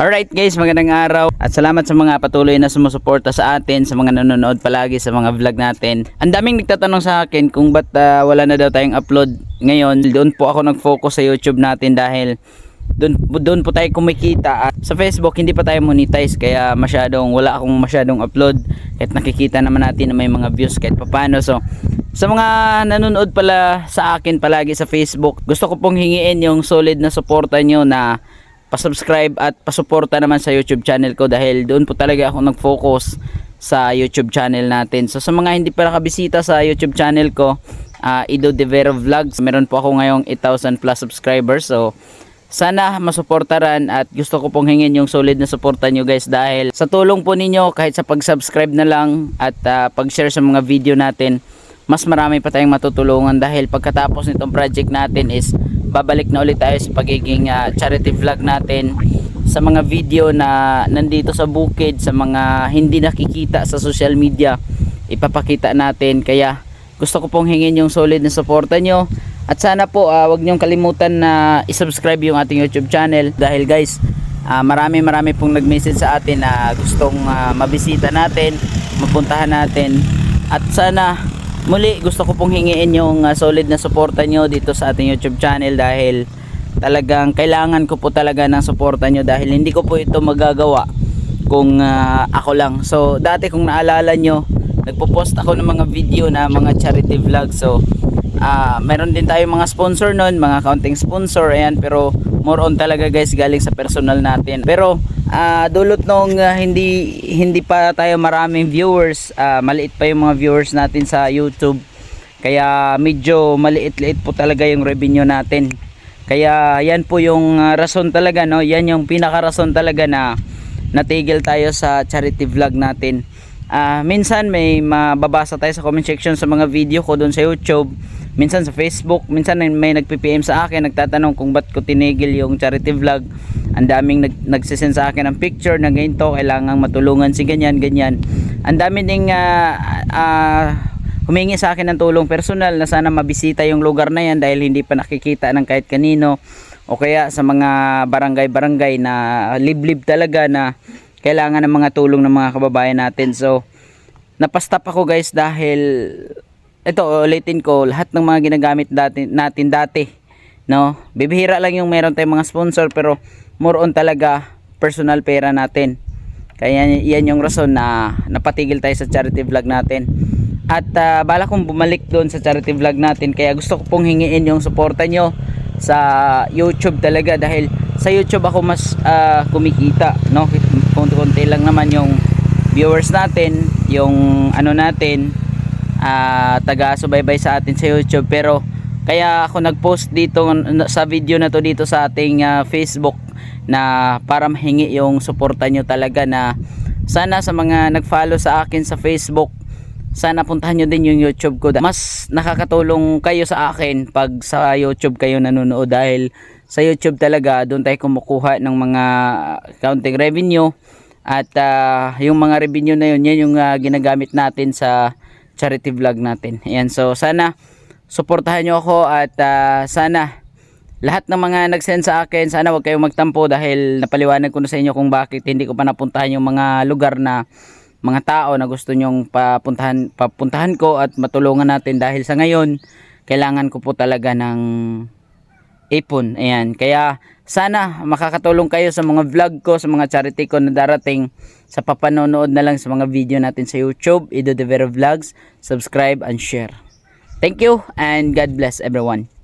Alright guys, magandang araw at salamat sa mga patuloy na sumusuporta sa atin, sa mga nanonood palagi sa mga vlog natin. Ang daming nagtatanong sa akin kung ba't ah, wala na daw tayong upload ngayon. Doon po ako nag-focus sa YouTube natin dahil doon, doon po tayo kumikita. At sa Facebook hindi pa tayo monetize kaya masyadong wala akong masyadong upload. Kahit nakikita naman natin na may mga views kahit papano. So sa mga nanonood pala sa akin palagi sa Facebook, gusto ko pong hingiin yung solid na suporta nyo na pasubscribe at pasuporta naman sa YouTube channel ko dahil doon po talaga ako nag-focus sa YouTube channel natin. So sa mga hindi pa nakabisita sa YouTube channel ko, uh, Ido De Vero Vlogs, meron po ako ngayong 8,000 plus subscribers. So sana masuportaran at gusto ko pong hingin yung solid na suporta nyo guys dahil sa tulong po ninyo kahit sa pag-subscribe na lang at ah, pag-share sa mga video natin mas marami pa tayong matutulungan dahil pagkatapos nitong project natin is babalik na ulit tayo sa pagiging ah, charity vlog natin sa mga video na nandito sa bukid sa mga hindi nakikita sa social media ipapakita natin. Kaya gusto ko pong hingin yung solid na suporta nyo. At sana po ah, wag niyong kalimutan na isubscribe yung ating YouTube channel. Dahil guys ah, marami marami pong nag-message sa atin na gustong ah, mabisita natin mapuntahan natin. At sana muli gusto ko pong hingiin yung ah, solid na suporta nyo dito sa ating YouTube channel dahil talagang kailangan ko po talaga ng suporta nyo dahil hindi ko po ito magagawa kung ah, ako lang. So dati kung naalala nyo, nagpo-post ako ng mga video na mga charity vlog. So ah meron din tayong mga sponsor nun, mga counting sponsor ayan pero more on talaga guys galing sa personal natin. Pero ah, dulot nung ah, hindi hindi pa tayo maraming viewers, ah, maliit pa yung mga viewers natin sa YouTube. Kaya medyo maliit-liit po talaga yung revenue natin. Kaya yan po yung ah, rason talaga no, yan yung pinaka-rason talaga na natigil tayo sa charity vlog natin. Ah, minsan may mababasa tayo sa comment section sa mga video ko doon sa YouTube, minsan sa Facebook, minsan may nagpi-PM sa akin nagtatanong kung ba't ko tinigil yung charity vlog. Ang daming nag nagsisend sa akin ng picture na ganito, kailangan matulungan si ganyan, ganyan. Ang dami ding ah, ah, humingi sa akin ng tulong personal na sana mabisita yung lugar na yan dahil hindi pa nakikita ng kahit kanino o kaya sa mga barangay-barangay na liblib talaga na kailangan ng mga tulong ng mga kababayan natin. So, napastop ako guys dahil ito ulitin ko lahat ng mga ginagamit dati, natin dati no? Bibihira lang yung meron tayong mga sponsor pero more on talaga personal pera natin. Kaya yan yung rason na napatigil tayo sa charity vlog natin. At ah, bala kong bumalik doon sa charity vlog natin kaya gusto ko pong hingiin yung suporta nyo sa YouTube talaga dahil sa YouTube ako mas ah, kumikita no? Konti-konti lang naman yung viewers natin yung ano natin ah, taga-subaybay sa atin sa YouTube. Pero kaya ako nag-post dito sa video na to dito sa ating ah, Facebook na para mahingi yung suporta nyo talaga na sana sa mga nag-follow sa akin sa Facebook sana puntahan nyo din yung YouTube ko. Mas nakakatulong kayo sa akin pag sa YouTube kayo nanonood dahil sa YouTube talaga doon tayo kumukuha ng mga counting revenue at ah, yung mga revenue na yun yan yung ah, ginagamit natin sa charity vlog natin. Ayan so sana suportahan nyo ako at ah, sana lahat ng mga nag-send sa akin sana wag kayong magtampo dahil napaliwanag ko na sa inyo kung bakit hindi ko pa napuntahan yung mga lugar na mga tao na gusto nyong papuntahan, papuntahan ko at matulungan natin dahil sa ngayon kailangan ko po talaga ng ipon ayan. Kaya sana makakatulong kayo sa mga vlog ko sa mga charity ko na darating. Sa papanonood na lang sa mga video natin sa YouTube Ido De Vero Vlogs. Subscribe and share. Thank you and God bless everyone